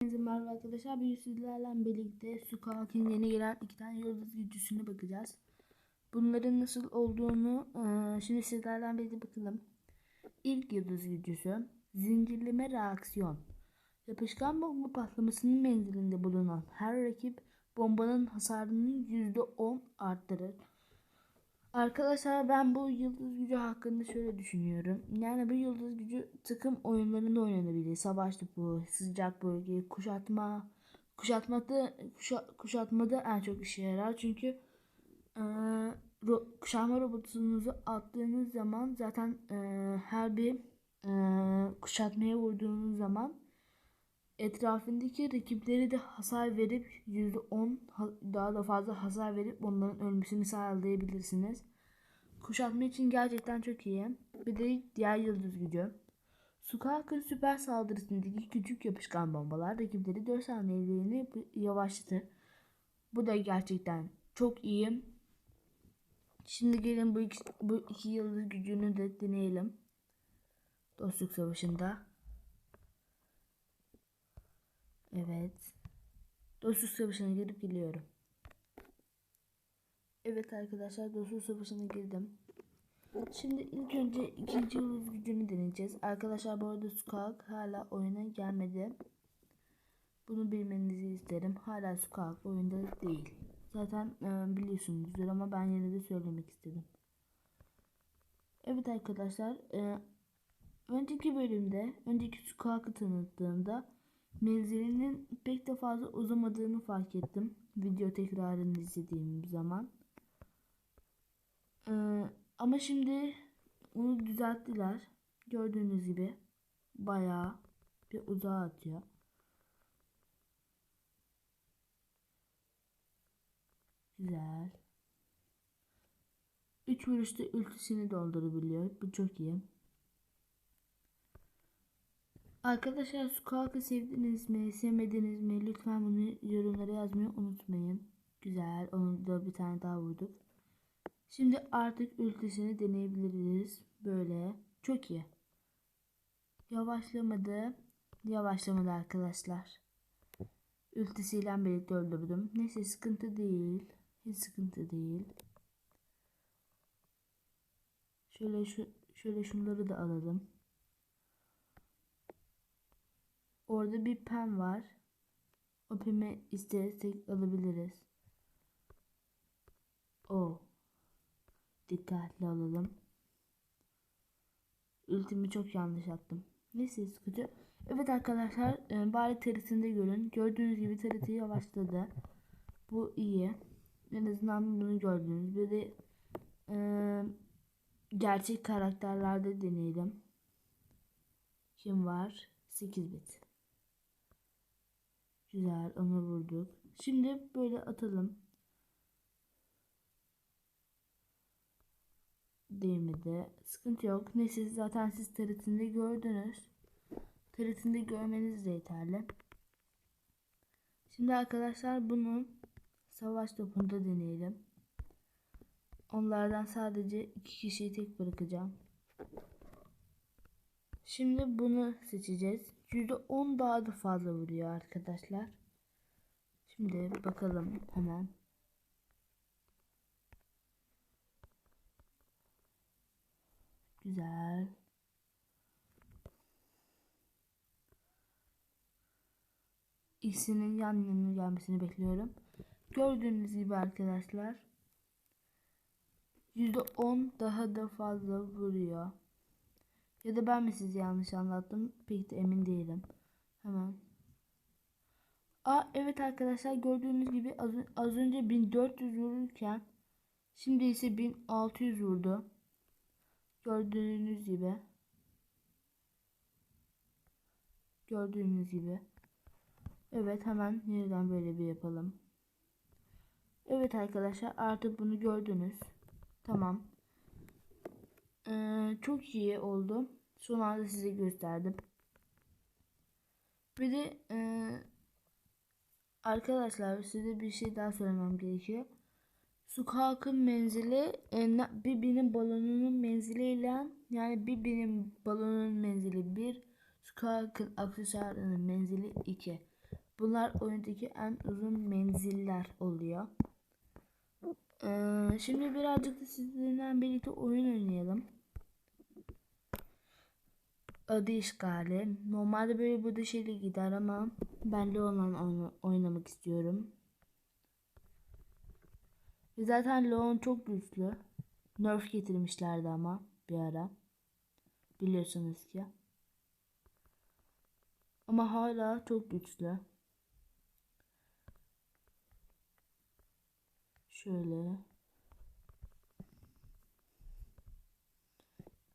Merhaba arkadaşlar. Bugün sizlerle birlikte Sukak'ın yeni gelen iki tane yıldız gücüsüne bakacağız. Bunların nasıl olduğunu e, şimdi sizlerle birlikte bakalım. İlk yıldız gücüsü zincirleme reaksiyon. Yapışkan bomba patlamasının menzilinde bulunan her rakip bombanın hasarını %10 arttırır. Arkadaşlar ben bu yıldız gücü hakkında şöyle düşünüyorum. Yani bu yıldız gücü takım oyunlarında oynanabilir. Savaş topu, sıcak bölge, kuşatma. Kuşatmada, kuşa, kuşatmada en çok işe yarar. Çünkü e, ro, kuşatma robotunuzu attığınız zaman zaten e, her bir e, kuşatmaya vurduğunuz zaman etrafındaki rakipleri de hasar verip %10 daha da fazla hasar verip onların ölmesini sağlayabilirsiniz. Kuşatma için gerçekten çok iyi. Bir de diğer yıldız gücü. Sukak'ın süper saldırısındaki küçük yapışkan bombalar rakipleri 4 saniyeliğine yavaşlatır. Bu da gerçekten çok iyi. Şimdi gelin bu iki, bu iki yıldız gücünü de deneyelim. Dostluk savaşında. Evet. Dostluk savaşına girip geliyorum. Evet arkadaşlar dostluk savaşına girdim. Şimdi ilk önce ikinci yıldız gücünü deneyeceğiz. Arkadaşlar bu arada Sukak hala oyuna gelmedi. Bunu bilmenizi isterim. Hala Sukak oyunda değil. Zaten e, biliyorsunuzdur ama ben yine de söylemek istedim. Evet arkadaşlar. E, önceki bölümde, önceki Sukak'ı tanıttığımda menzilinin pek de fazla uzamadığını fark ettim. Video tekrarını izlediğim zaman. Ee, ama şimdi onu düzelttiler. Gördüğünüz gibi bayağı bir uzağa atıyor. Güzel. 3 vuruşta ultisini doldurabiliyor. Bu çok iyi. Arkadaşlar Squawk'ı sevdiniz mi, sevmediniz mi? Lütfen bunu yorumlara yazmayı unutmayın. Güzel. Onu da bir tane daha vurduk. Şimdi artık ultisini deneyebiliriz. Böyle. Çok iyi. Yavaşlamadı. Yavaşlamadı arkadaşlar. Ultisiyle birlikte öldürdüm. Neyse sıkıntı değil. Hiç sıkıntı değil. Şöyle şu şöyle şunları da alalım. Orada bir pen var. O pemi istersek alabiliriz. O. Dikkatli olalım. Ultimi çok yanlış attım. Neyse sıkıcı. Evet arkadaşlar e, bari terisinde görün. Gördüğünüz gibi terisi yavaşladı. Bu iyi. En azından bunu gördünüz. Bir de e, gerçek karakterlerde deneyelim. Kim var? 8 bit. Güzel onu vurduk. Şimdi böyle atalım. Değmedi. Sıkıntı yok. Neyse zaten siz taritinde gördünüz. Taritinde görmeniz de yeterli. Şimdi arkadaşlar bunu savaş topunda deneyelim. Onlardan sadece iki kişiyi tek bırakacağım. Şimdi bunu seçeceğiz. %10 daha da fazla vuruyor arkadaşlar. Şimdi bakalım hemen. Güzel. İkisinin yan yana gelmesini bekliyorum. Gördüğünüz gibi arkadaşlar. %10 daha da fazla vuruyor. Ya da ben mi sizi yanlış anlattım? Pek de emin değilim. Hemen. Aa evet arkadaşlar gördüğünüz gibi az, az önce 1400 vururken şimdi ise 1600 vurdu. Gördüğünüz gibi. Gördüğünüz gibi. Evet hemen yeniden böyle bir yapalım. Evet arkadaşlar artık bunu gördünüz. Tamam. Ee, çok iyi oldu. Son anda size gösterdim. Bir de e, arkadaşlar size bir şey daha söylemem gerekiyor. Sukak'ın menzili e, bir benim balonunun menziliyle yani bir benim balonun menzili bir Sukak'ın aksesuarının menzili 2. Bunlar oyundaki en uzun menziller oluyor. Ee, şimdi birazcık da sizinle birlikte oyun oynayalım. Adı işgali. Normalde böyle bu dışarı gider ama ben Leon'la oynamak istiyorum. Zaten Leon çok güçlü. Nerf getirmişlerdi ama bir ara. Biliyorsunuz ki. Ama hala çok güçlü. Şöyle.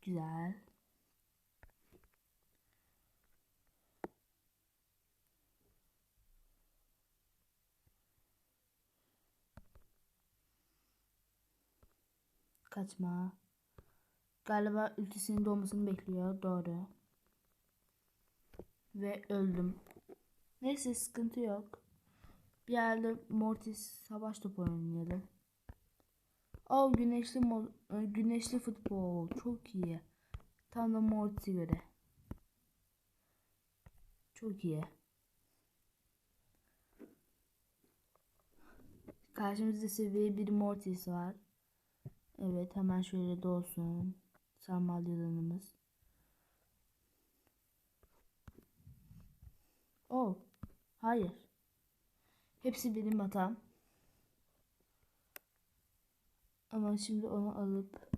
Güzel. Kaçma. Galiba ülkesinin doğmasını bekliyor. Doğru. Ve öldüm. Neyse sıkıntı yok. Bir yerde Mortis savaş topu oynayalım. O güneşli e, güneşli futbol çok iyi. Tam da Mortis'e göre. Çok iyi. Karşımızda seviye bir Mortis var. Evet hemen şöyle dolsun. Sarmal yılanımız. Oh. Hayır. Hepsi benim hatam. Ama şimdi onu alıp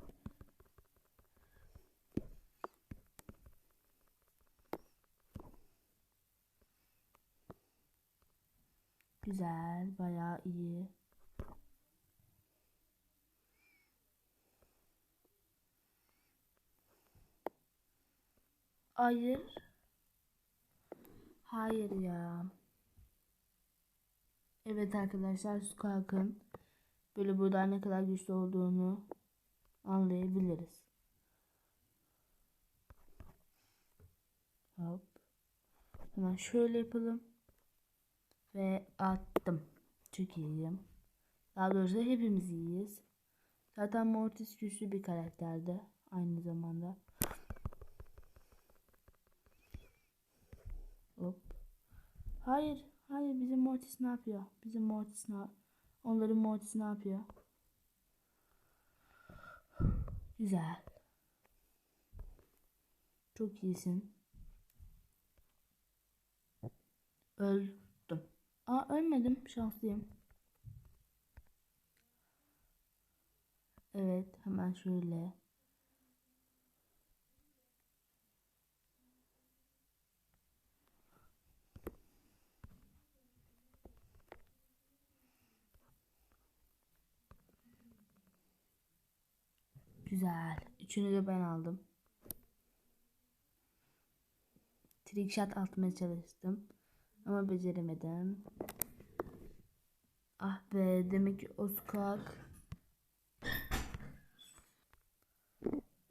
Güzel, bayağı iyi. Hayır. Hayır ya. Evet arkadaşlar su kalkın. Böyle burada ne kadar güçlü olduğunu anlayabiliriz. Hop. Hemen şöyle yapalım. Ve attım. Çok iyiyim. Daha doğrusu hepimiz iyiyiz. Zaten Mortis güçlü bir karakterdi. Aynı zamanda. Hop. Hayır. Hayır bizim Mortis ne yapıyor? Bizim Mortis ne Onların Mortis ne yapıyor? Güzel. Çok iyisin. Öldüm. Aa ölmedim. Şanslıyım. Evet hemen şöyle. Güzel. Üçünü de ben aldım. Trickshot atmaya çalıştım. Ama beceremedim. Ah be demek ki o.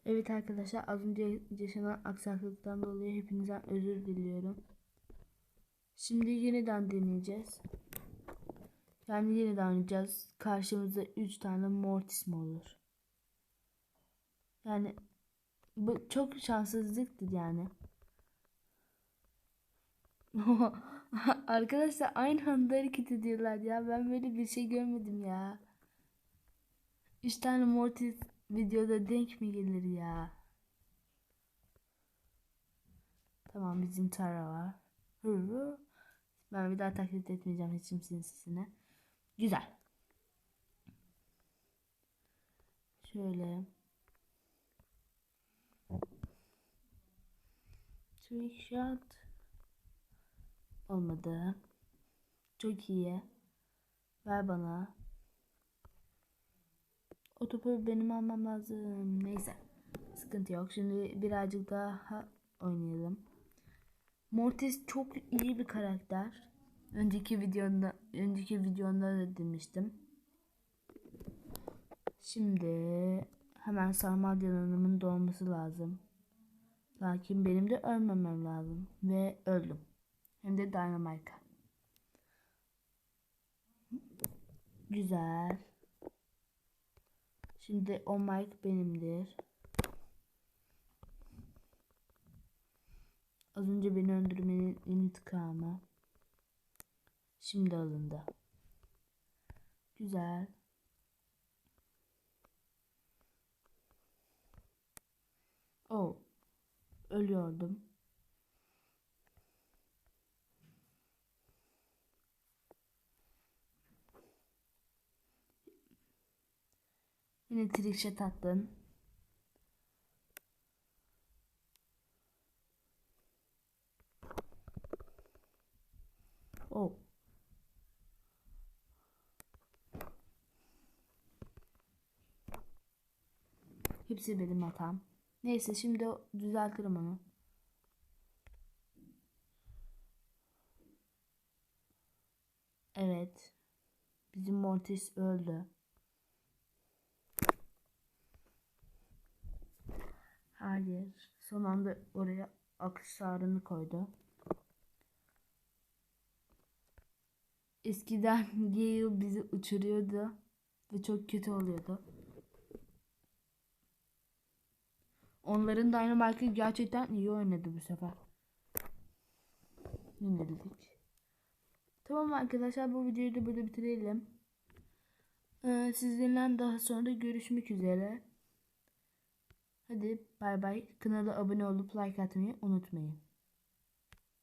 Evet arkadaşlar az önce yaşanan aksaklıktan dolayı hepinizden özür diliyorum. Şimdi yeniden deneyeceğiz. Yani yeniden oynayacağız. Karşımızda 3 tane mortis mi olur? Yani bu çok şanssızlıktır yani. Arkadaşlar aynı anda hareket ediyorlar ya. Ben böyle bir şey görmedim ya. Üç tane Mortis videoda denk mi gelir ya? Tamam bizim Tara var. Ben bir daha taklit etmeyeceğim hiç kimsenin sesini. Güzel. Şöyle. Trick shot. Olmadı. Çok iyi. Ver bana. O benim almam lazım. Neyse. Sıkıntı yok. Şimdi birazcık daha oynayalım. Mortis çok iyi bir karakter. Önceki videomda önceki videomda da demiştim. Şimdi hemen sarmal yanımın doğması lazım. Lakin benim de ölmemem lazım ve öldüm. Hem de Dynamite'a. Güzel. Şimdi o mic benimdir. Az önce beni öldürmenin intikamı. Şimdi alındı. Güzel. Oh. Ölüyordum. Yine trikşe tattın. Oh. Hepsi benim hatam. Neyse şimdi düzeltirim onu. Evet. Bizim Mortis öldü. Hayır. Son anda oraya aksesuarını koydu. Eskiden Gale bizi uçuruyordu ve çok kötü oluyordu. Onların Dynamite'ı gerçekten iyi oynadı bu sefer. Yenildik. Tamam arkadaşlar bu videoyu da burada bitirelim. Ee, sizlerle daha sonra görüşmek üzere. Hadi bay bay. Kanala abone olup like atmayı unutmayın.